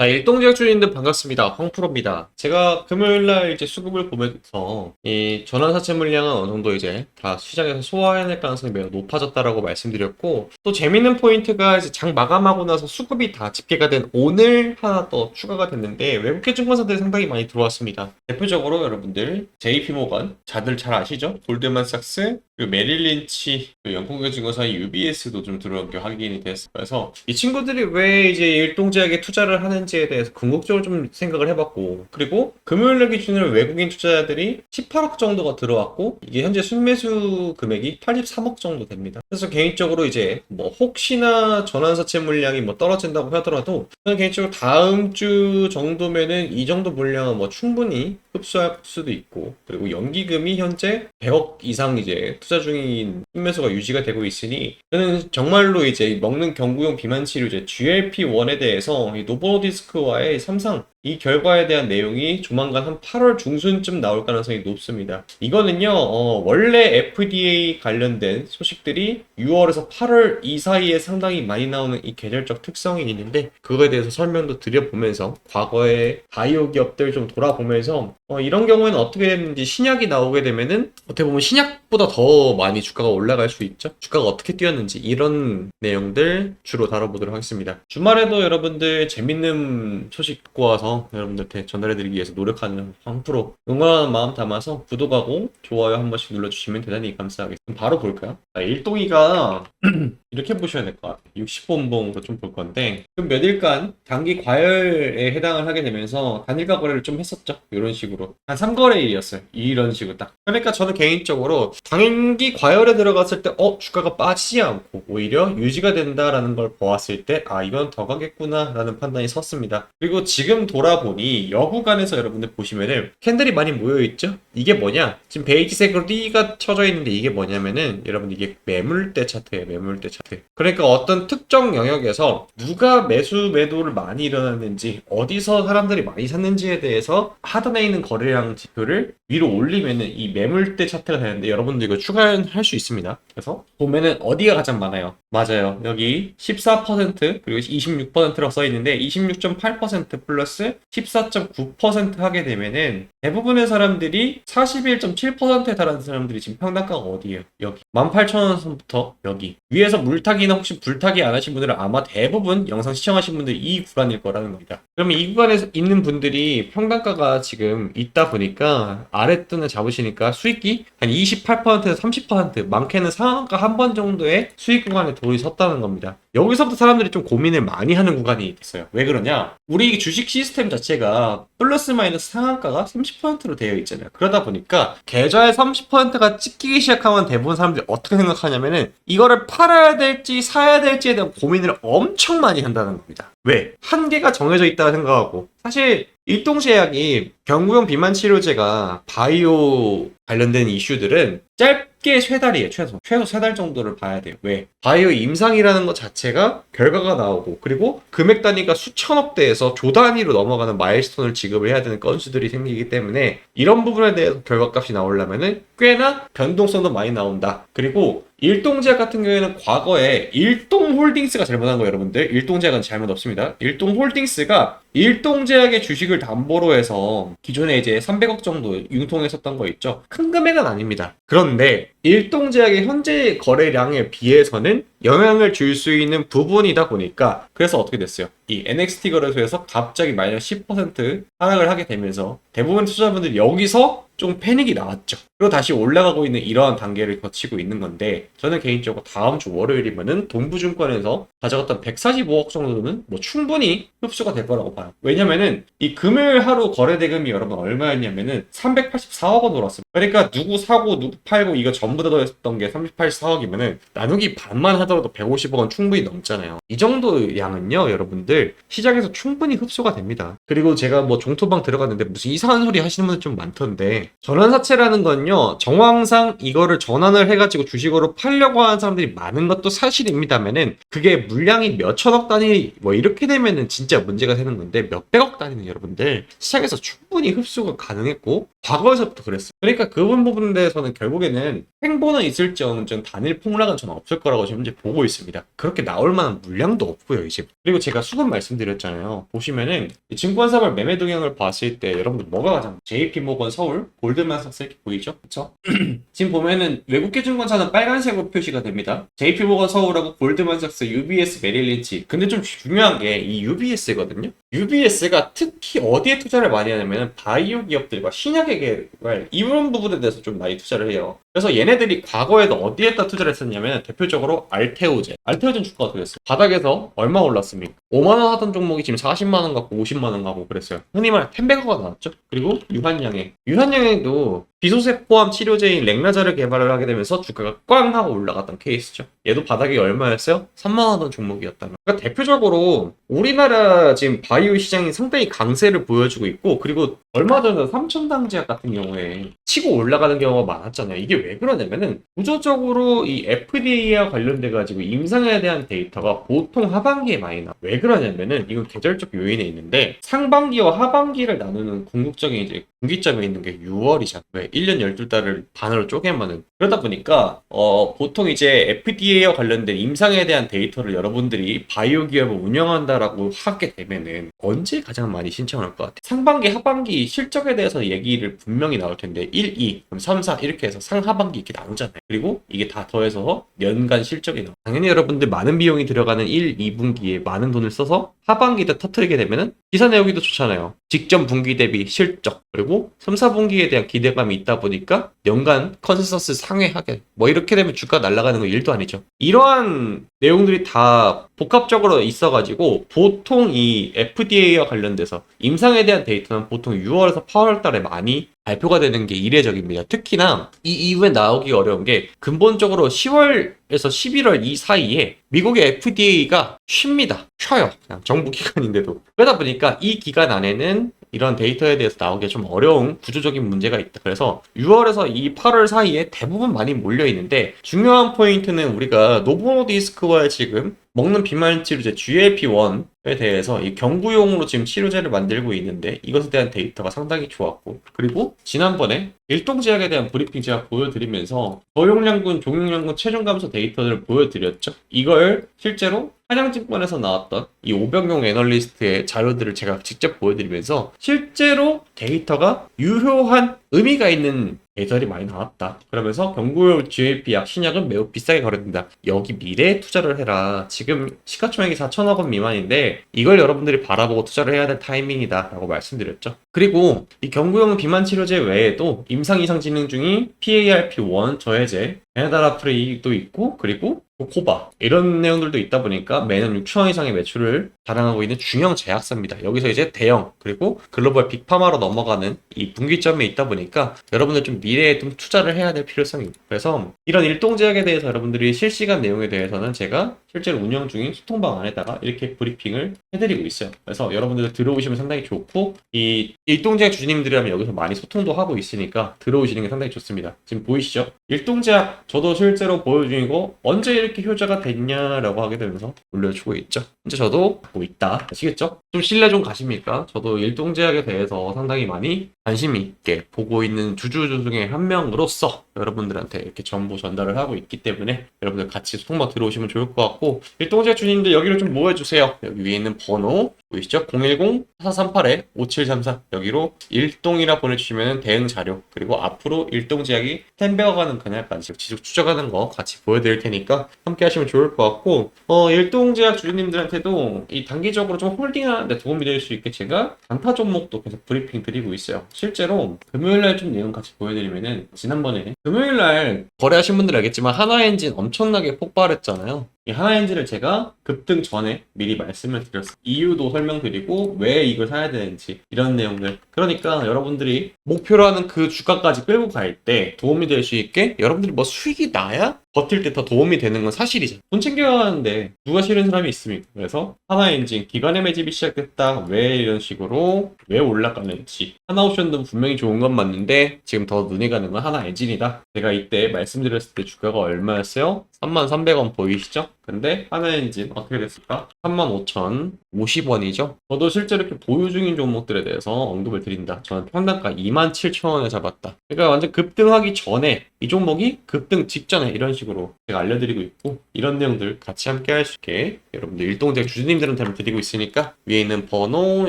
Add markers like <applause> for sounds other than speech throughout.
아, 일동제약 주인들 반갑습니다. 황프로입니다. 제가 금요일날 이제 수급을 보면서 이 전환사채 물량은 어느 정도 이제 다 시장에서 소화해낼 가능성이 매우 높아졌다라고 말씀드렸고 또 재밌는 포인트가 이제 장 마감하고 나서 수급이 다 집계가 된 오늘 하나 더 추가가 됐는데 외국계 증권사들이 상당히 많이 들어왔습니다. 대표적으로 여러분들 JP모건 다들 잘 아시죠? 골드만삭스 그리고 메릴린치 그리고 영국의 증권사 UBS도 좀 들어온 게 확인이 됐어요. 그래서 이 친구들이 왜 이제 일동제약에 투자를 하는지에 대해서 궁극적으로 좀 생각을 해봤고 그리고 금요일 기준으로 외국인 투자자들이 18억 정도가 들어왔고 이게 현재 순매수 금액이 83억 정도 됩니다. 그래서 개인적으로 이제 뭐 혹시나 전환사채 물량이 뭐 떨어진다고 하더라도 저는 개인적으로 다음 주 정도면은 이 정도 물량은 뭐 충분히 흡수할 수도 있고 그리고 연기금이 현재 100억 이상 이제 투자 중인 순매수가 유지가 되고 있으니 저는 정말로 이제 먹는 경구용 비만 치료제 GLP-1에 대해서 이 노보디스크와의 삼상 이 결과에 대한 내용이 조만간 한 8월 중순쯤 나올 가능성이 높습니다. 이거는요, 어, 원래 FDA 관련된 소식들이 6월에서 8월 이 사이에 상당히 많이 나오는 이 계절적 특성이 있는데, 그거에 대해서 설명도 드려보면서, 과거의 바이오 기업들 좀 돌아보면서, 어, 이런 경우에는 어떻게 됐는지 신약이 나오게 되면은, 어떻게 보면 신약보다 더 많이 주가가 올라갈 수 있죠? 주가가 어떻게 뛰었는지, 이런 내용들 주로 다뤄보도록 하겠습니다. 주말에도 여러분들 재밌는 소식 와서 여러분들한테 전달해드리기 위해서 노력하는 황프로 응원하는 마음 담아서 구독하고 좋아요 한 번씩 눌러주시면 대단히 감사하겠습니다. 바로 볼까요? 아, 일동이가 <clears throat> 이렇게 보셔야 될 것 같아요. 60본봉으로 좀 볼 건데 그럼 몇 일간 단기 과열에 해당을 하게 되면서 단일가 거래를 좀 했었죠. 이런 식으로 한 3거래일이었어요. 이런 식으로 딱. 그러니까 저는 개인적으로 단기 과열에 들어갔을 때 어? 주가가 빠지지 않고 오히려 유지가 된다라는 걸 보았을 때 아 이건 더 가겠구나 라는 판단이 섰습니다. 그리고 지금 돌아보니 여구간에서 여러분들 보시면은 캔들이 많이 모여 있죠? 이게 뭐냐? 지금 베이지색으로 띠가 쳐져 있는데 이게 뭐냐면은 여러분 이게 매물대 차트예요. 매물대 차트. 그러니까 어떤 특정 영역에서 누가 매수 매도를 많이 일어났는지 어디서 사람들이 많이 샀는지에 대해서 하단에 있는 거래량 지표를 위로 올리면은 이 매물대 차트가 되는데 여러분들 이거 추가할 수 있습니다. 그래서 보면은 어디가 가장 많아요? 맞아요. 여기 14% 그리고 26%라고 써 있는데 26.8% 플러스 14.9% 하게 되면은 대부분의 사람들이 41.7%에 달하는 사람들이 지금 평단가가 어디예요? 여기 18,000원 선부터 여기 위에서 물타기나 혹시 불타기 안 하신 분들은 아마 대부분 영상 시청하신 분들이 이 구간일 거라는 겁니다. 그러면 이 구간에 있는 분들이 평단가가 지금 있다 보니까 아랫돈을 잡으시니까 수익이 한 28%에서 30% 많게는 상한가 한 번 정도의 수익 구간에 돌이 섰다는 겁니다. 여기서부터 사람들이 좀 고민을 많이 하는 구간이 있어요. 왜 그러냐? 우리 주식 시스템 자체가 플러스 마이너스 상한가가 30%로 되어 있잖아요. 그러다 보니까 계좌의 30%가 찍히기 시작하면 대부분 사람들이 어떻게 생각하냐면은 이거를 팔아야 될지 사야 될지에 대한 고민을 엄청 많이 한다는 겁니다. 왜? 한계가 정해져 있다고 생각하고 사실 일동제약이 경구용 비만 치료제가 바이오 관련된 이슈들은 짧게 세 달이에요 최소 최소 세 달 정도를 봐야 돼요. 왜? 바이오 임상이라는 것 자체가 결과가 나오고 그리고 금액 단위가 수천억 대에서 조 단위로 넘어가는 마일스톤을 지급을 해야 되는 건수들이 생기기 때문에 이런 부분에 대해서 결과값이 나오려면은 꽤나 변동성도 많이 나온다. 그리고 일동제약 같은 경우에는 과거에 일동홀딩스가 잘못한 거예요 여러분들. 일동제약은 잘못 없습니다. 일동홀딩스가 일동제약의 주식을 담보로 해서 기존에 이제 300억 정도 융통했었던 거 있죠. 큰 금액은 아닙니다. 그런데 일동 제약의 현재 거래량에 비해서는 영향을 줄 수 있는 부분이다 보니까 그래서 어떻게 됐어요? 이 NXT 거래소에서 갑자기 마이너스 10% 하락을 하게 되면서 대부분 투자자분들이 여기서 좀 패닉이 나왔죠. 그리고 다시 올라가고 있는 이러한 단계를 거치고 있는 건데 저는 개인적으로 다음 주 월요일이면은 동부증권에서 가져갔던 145억 정도는 뭐 충분히 흡수가 될 거라고 봐요. 왜냐면은 이 금요일 하루 거래 대금이 여러분 얼마였냐면은 384억 원 돌았어요. 그러니까 누구 사고 누구 팔고 이거 전부 다 더했던 게 384억이면은 나누기 반만 하 더라도 150억 원 충분히 넘잖아요. 이 정도 양은요 여러분들 시장에서 충분히 흡수가 됩니다. 그리고 제가 뭐 종토방 들어갔는데 무슨 이상한 소리 하시는 분들 좀 많던데 전환사채라는 건요 정황상 이거를 전환을 해가지고 주식으로 팔려고 하는 사람들이 많은 것도 사실입니다면은 그게 물량이 몇 천억 단위 뭐 이렇게 되면은 진짜 문제가 되는 건데 몇 백억 단위는 여러분들 시장에서 충분히 흡수가 가능했고 과거에서부터 그랬어요. 그러니까 그 부분에 대해서는 결국에는 횡보는 있을지언정 단일 폭락은 저는 없을 거라고 현재 보고 있습니다. 그렇게 나올 만한 물량도 없고요, 이제. 그리고 제가 수급 말씀드렸잖아요. 보시면은 이 증권사별 매매 동향을 봤을 때 여러분들 뭐가 가장 JP 모건 서울, 골드만삭스 이렇게 보이죠? 그쵸? <clears throat> 지금 보면은 외국계 증권사는 빨간색으로 표시가 됩니다. JP 모건 서울하고 골드만삭스, UBS, 메릴린치. 근데 좀 중요한 게 이 UBS거든요. UBS가 특히 어디에 투자를 많이 하냐면 바이오 기업들과 신약의 개발 이런 부분에 대해서 좀 많이 투자를 해요. 그래서 얘네들이 과거에도 어디에다 투자를 했었냐면 대표적으로 알 테오젠. 알테오젠 주가가 어떻게 됐어요? 바닥에서 얼마 올랐습니까? 5만 원 하던 종목이 지금 40만 원 갖고 50만 원 가고 그랬어요. 흔히 말해 템베거가 나왔죠. 그리고 유한양행. 유한양행도 비소세 포함 치료제인 렉나자를 개발을 하게 되면서 주가가 꽝 하고 올라갔던 케이스죠. 얘도 바닥이 얼마였어요? 3만 원 하던 종목이었다는. 그러니까 대표적으로 우리나라 지금 바이오 시장이 상당히 강세를 보여주고 있고 그리고 얼마 전에 삼천당제약 같은 경우에 치고 올라가는 경우가 많았잖아요. 이게 왜 그러냐면은 구조적으로 이 FDA와 관련돼 가지고 임상에 대한 데이터가 보통 하반기에 많이 나. 왜 그러냐면은 이건 계절적 요인에 있는데 상반기와 하반기를 나누는 궁극적인 이제 분기점에 있는 게 6월이잖아요. 왜? 1년 12달을 반으로 쪼개면은 그러다 보니까 어 보통 이제 FDA와 관련된 임상에 대한 데이터를 여러분들이 바이오 기업을 운영한다라고 하게 되면은 언제 가장 많이 신청할 것 같아요? 상반기, 하반기 실적에 대해서 얘기를 분명히 나올 텐데 1, 2, 그럼 3, 4 이렇게 해서 상하반기 이렇게 나오잖아요. 그리고 이게 다 더해서 연간 실적이 나와. 당연히 여러분들 많은 비용이 들어가는 1, 2분기에 많은 돈을 써서 하반기 때 터트리게 되면은 기사 내용이도 좋잖아요. 직전 분기 대비 실적 그리고 3, 4분기에 대한 기대감이 있다 보니까 연간 컨센서스 상회하게 뭐 이렇게 되면 주가 날아가는 거 일도 아니죠. 이러한 내용들이 다 복합적으로 있어가지고 보통 이 FDA와 관련돼서 임상에 대한 데이터는 보통 6월에서 8월 달에 많이 발표가 되는 게 이례적입니다. 특히나 이 이후에 나오기 어려운 게 근본적으로 10월에서 11월 이 사이에 미국의 FDA가 쉽니다. 쉬어요. 그냥 정부 기관인데도. 그러다 보니까 이 기간 안에는 이런 데이터에 대해서 나오기 좀 어려운 구조적인 문제가 있다. 그래서 6월에서 이 8월 사이에 대부분 많이 몰려 있는데 중요한 포인트는 우리가 노보노디스크와 지금 먹는 비만 치료제 GLP-1에 대해서 이 경구용으로 지금 치료제를 만들고 있는데 이것에 대한 데이터가 상당히 좋았고 그리고 지난번에 일동제약에 대한 브리핑 제가 보여드리면서 저용량군, 종용량군 체중 감소 데이터를 보여드렸죠. 이걸 실제로 한양증권에서 나왔던 이 오병용 애널리스트의 자료들을 제가 직접 보여드리면서 실제로 데이터가 유효한 의미가 있는 데이터들이 많이 나왔다. 그러면서 경구용 GLP 약 신약은 매우 비싸게 거래된다. 여기 미래에 투자를 해라. 지금 시가총액이 4천억 원 미만인데 이걸 여러분들이 바라보고 투자를 해야 될 타이밍이다. 라고 말씀드렸죠. 그리고 이 경구용 비만 치료제 외에도 임상 이상 진행 중인 PARP1 저해제, 베네다라프레이도 있고 그리고 코바 이런 내용들도 있다 보니까 매년 6천원 이상의 매출을 자랑하고 있는 중형 제약사입니다. 여기서 이제 대형 그리고 글로벌 빅파마로 넘어가는 이 분기점에 있다 보니까 여러분들 좀 미래에 좀 투자를 해야 될 필요성이 있다. 그래서 이런 일동 제약에 대해서 여러분들이 실시간 내용에 대해서는 제가 실제로 운영 중인 소통방 안에다가 이렇게 브리핑을 해드리고 있어요. 그래서 여러분들 들어오시면 상당히 좋고 이 일동 제약 주주님들이라면 여기서 많이 소통도 하고 있으니까 들어오시는 게 상당히 좋습니다. 지금 보이시죠? 일동 제약 저도 실제로 보여 중이고 언제 이렇게 효자가 됐냐라고 하게 되면서 올려주고 있죠. 현재 저도 보고 있다. 아시겠죠? 좀 신뢰 좀 가십니까? 저도 일동제약에 대해서 상당히 많이 관심 있게 보고 있는 주주주 중에 한 명으로서 여러분들한테 이렇게 정보 전달을 하고 있기 때문에 여러분들 같이 소통방 들어오시면 좋을 것 같고 일동제약 주주님들 여기를 좀 모여주세요. 여기 위에 있는 번호 보이시죠? 010-4438-5734 여기로 일동이라 보내주시면 대응 자료 그리고 앞으로 일동제약이 템베어가는 그날까지 지속 추적하는 거 같이 보여드릴 테니까 함께 하시면 좋을 것 같고 어 일동제약 주주님들한테 도 이 단기적으로 좀 홀딩하는데 도움이 될 수 있게 제가 단타 종목도 계속 브리핑 드리고 있어요. 실제로 금요일날 좀 내용 같이 보여드리면은 지난번에 금요일날 거래하신 분들 알겠지만 하나엔진 엄청나게 폭발했잖아요. 이 하나엔진을 제가 급등 전에 미리 말씀을 드렸어요. 이유도 설명드리고 왜 이걸 사야 되는지 이런 내용들. 그러니까 여러분들이 목표로 하는 그 주가까지 끌고 갈 때 도움이 될 수 있게 여러분들이 뭐 수익이 나야 버틸 때 더 도움이 되는 건 사실이잖아. 돈 챙겨야 하는데 누가 싫은 사람이 있습니까? 그래서 하나 엔진 기관의 매집이 시작됐다. 왜 이런 식으로 왜 올라가는지 하나 옵션도 분명히 좋은 건 맞는데 지금 더 눈이 가는 건 하나 엔진이다. 제가 이때 말씀드렸을 때 주가가 얼마였어요? 33,300원 보이시죠? 근데 하나 엔진 어떻게 됐을까? 35,050원이죠? 저도 실제로 이렇게 보유 중인 종목들에 대해서 언급을 드린다. 저는 평단가 27,000원에 잡았다. 그러니까 완전 급등하기 전에 이 종목이 급등 직전에 이런 식으로 제가 알려드리고 있고 이런 내용들 같이 함께 할 수 있게 여러분들 일동제 주주님들한테 드리고 있으니까 위에 있는 번호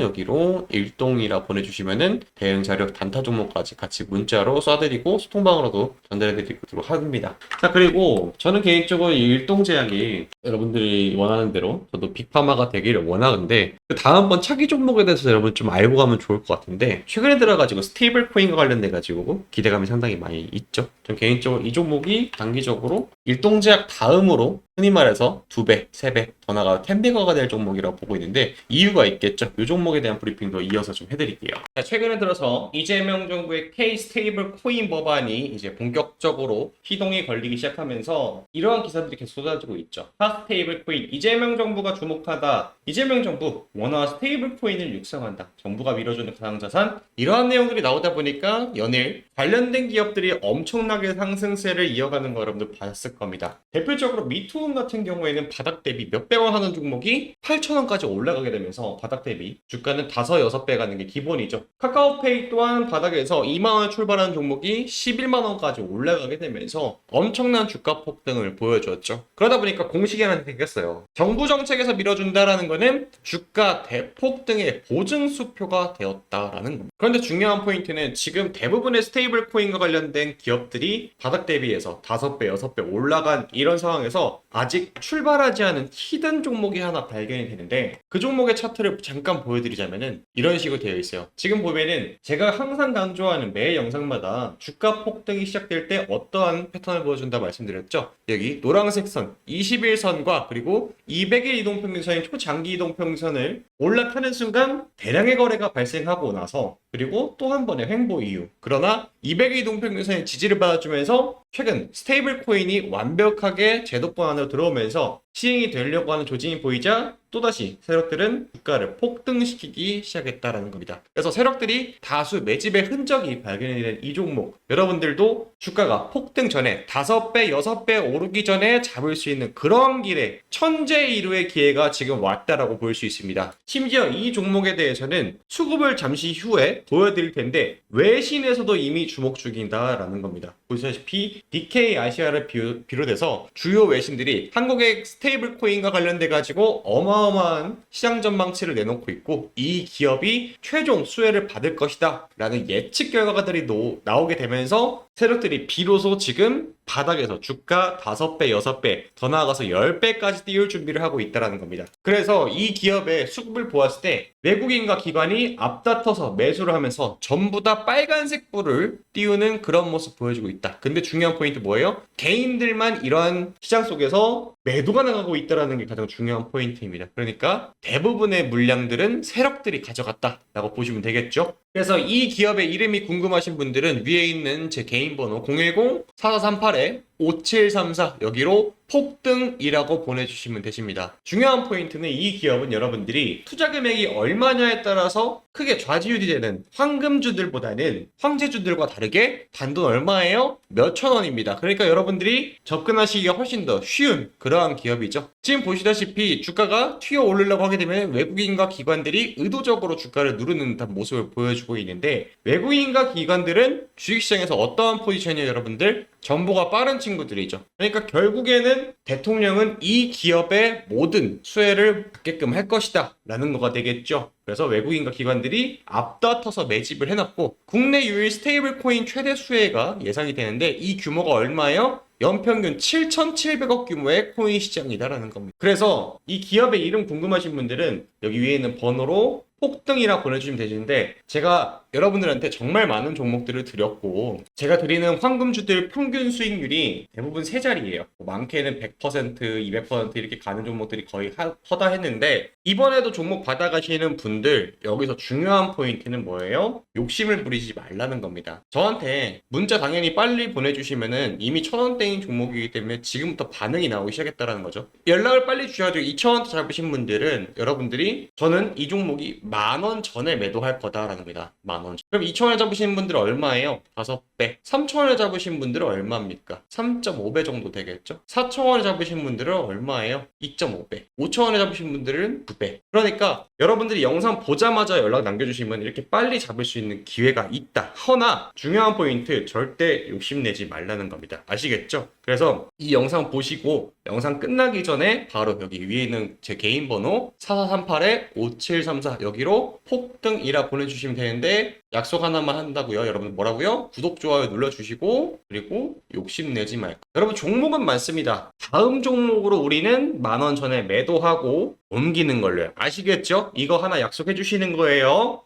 여기로 일동이라 보내주시면은 대응 자료 단타 종목까지 같이 문자로 쏴드리고 소통방으로도 전달해드리도록 합니다. 자 그리고 저는 개인적으로 이 일동제약이 여러분들이 원하는 대로 저도 빅파마가 되기를 원하는데 그 다음번 차기 종목에 대해서 여러분 좀 알고 가면 좋을 것 같은데 최근에 들어가지고 스테이블 코인과 관련돼 가지고 기대감이 상당히 많이 있죠. 전 개인적으로 이 종목이 단기적으로 일동제약 다음으로 흔히 말해서 두 배, 세 배 더 나가 텐비거가 될 종목이라고 보고 있는데 이유가 있겠죠. 이 종목에 대한 브리핑도 이어서 좀 해드릴게요. 자, 최근에 들어서 이재명 정부의 K 스테이블 코인 법안이 이제 본격적으로 시동이 걸리기 시작하면서 이러한 기사들이 계속 쏟아지고 있죠. 하 스테이블 코인 이재명 정부가 주목하다. 이재명 정부 원화 스테이블 코인을 육성한다. 정부가 밀어주는 가상자산 이러한 내용들이 나오다 보니까 연일 관련된 기업들이 엄청나게 상승세를 이어가는 거 여러분들 봤을 겁니다. 대표적으로 미투운 같은 경우에는 바닥 대비 몇백 원 하는 종목이 8,000원까지 올라가게 되면서 바닥 대비 주가는 5, 6배 가는 게 기본이죠. 카카오페이 또한 바닥에서 2만원 출발하는 종목이 11만 원까지 올라가게 되면서 엄청난 주가 폭등을 보여주었죠. 그러다 보니까 공식이 하나 생겼어요. 정부 정책에서 밀어준다라는 거는 주가 대폭등의 보증 수표가 되었다라는 겁니다. 그런데 중요한 포인트는 지금 대부분의 스테이블 코인과 관련된 기업들이 바닥 대비해서 5배, 6배 올라 간 이런 상황에서 아직 출발하지 않은 히든 종목이 하나 발견이 되는데 그 종목의 차트를 잠깐 보여드리자면은 이런 식으로 되어 있어요. 지금 보면은 제가 항상 강조하는 매 영상마다 주가 폭등이 시작될 때 어떠한 패턴을 보여준다 말씀드렸죠. 여기 노란색 선 21선과 그리고 200일 이동평균선인 초장기 이동평균선을 올라타는 순간 대량의 거래가 발생하고 나서 그리고 또 한 번의 횡보 이후 그러나 200일 이동평균선의 지지를 받아주면서 최근 스테이블 코인이 완벽하게 제도권 안으로 들어오면서 시행이 되려고 하는 조짐이 보이자 또다시 세력들은 주가를 폭등시키기 시작했다라는 겁니다. 그래서 세력들이 다수 매집의 흔적이 발견이 된 이 종목 여러분들도 주가가 폭등 전에 5배, 6배 오르기 전에 잡을 수 있는 그런 길에 천재이루의 기회가 지금 왔다라고 볼 수 있습니다. 심지어 이 종목에 대해서는 수급을 잠시 후에 보여드릴 텐데 외신에서도 이미 주목 중이다라는 겁니다. 보시다시피 DK 아시아를 비- 비롯해서 주요 외신들이 한국의 스테이블 코인과 관련돼 가지고 어마어마한 시장 전망치를 내놓고 있고 이 기업이 최종 수혜를 받을 것이다 라는 예측 결과들이 노- 나오게 되면서 세력들이 비로소 지금 바닥에서 주가 5배, 6배, 더 나아가서 10배까지 띄울 준비를 하고 있다는 겁니다. 그래서 이 기업의 수급을 보았을 때 외국인과 기관이 앞다퉈서 매수를 하면서 전부 다 빨간색 불을 띄우는 그런 모습 보여주고 있다. 근데 중요한 포인트 뭐예요? 개인들만 이러한 시장 속에서 매도가 나가고 있다는 게 가장 중요한 포인트입니다. 그러니까 대부분의 물량들은 세력들이 가져갔다라고 보시면 되겠죠. 그래서 이 기업의 이름이 궁금하신 분들은 위에 있는 제 개인 번호 010-4438에 5734 여기로 폭등이라고 보내주시면 되십니다. 중요한 포인트는 이 기업은 여러분들이 투자 금액이 얼마냐에 따라서 크게 좌지우지 되는 황금주들보다는 황제주들과 다르게 단돈 얼마예요? 몇천 원입니다. 그러니까 여러분들이 접근하시기가 훨씬 더 쉬운 그러한 기업이죠. 지금 보시다시피 주가가 튀어 오르려고 하게 되면 외국인과 기관들이 의도적으로 주가를 누르는 듯한 모습을 보여주고 있는데 외국인과 기관들은 주식시장에서 어떠한 포지션이에요 여러분들? 정보가 빠른 친구 들이죠. 그러니까 결국에는 대통령은 이 기업의 모든 수혜를 받게끔 할 것이다. 라는 거가 되겠죠. 그래서 외국인과 기관들이 앞다퉈서 매집을 해놨고 국내 유일 스테이블 코인 최대 수혜가 예상이 되는데 이 규모가 얼마예요? 연평균 7,700억 규모의 코인 시장이다라는 겁니다. 그래서 이 기업의 이름 궁금하신 분들은 여기 위에 있는 번호로 폭등이라 보내주시면 되시는데 제가 여러분들한테 정말 많은 종목들을 드렸고 제가 드리는 황금주들 평균 수익률이 대부분 세 자리예요. 뭐 많게는 100%, 200% 이렇게 가는 종목들이 거의 하- 허다 했는데 이번에도 종목 받아가시는 분들 여기서 중요한 포인트는 뭐예요? 욕심을 부리지 말라는 겁니다. 저한테 문자 당연히 빨리 보내주시면은 이미 천 원대인 종목이기 때문에 지금부터 반응이 나오기 시작했다라는 거죠. 연락을 빨리 주셔가지고 2천 원대 잡으신 분들은 여러분들이 저는 이 종목이 만 원 전에 매도할 거다라는 겁니다. 만 원. 그럼 2천 원에 잡으시는 분들은 얼마예요? 다섯 3.5배. 3,000원에 잡으신 분들은 얼마입니까? 3.5배 정도 되겠죠? 4,000원에 잡으신 분들은 얼마예요? 2.5배. 5,000원에 잡으신 분들은 9배. 그러니까 여러분들이 영상 보자마자 연락 남겨주시면 이렇게 빨리 잡을 수 있는 기회가 있다. 허나 중요한 포인트 절대 욕심내지 말라는 겁니다. 아시겠죠? 그래서 이 영상 보시고 영상 끝나기 전에 바로 여기 위에 있는 제 개인 번호 4438-5734 여기로 폭등이라 보내주시면 되는데 약속 하나만 한다고요. 여러분 뭐라고요? 구독, 좋아요 눌러주시고 그리고 욕심내지 말고 여러분 종목은 많습니다. 다음 종목으로 우리는 만 원 전에 매도하고 옮기는 걸로요. 아시겠죠? 이거 하나 약속해 주시는 거예요.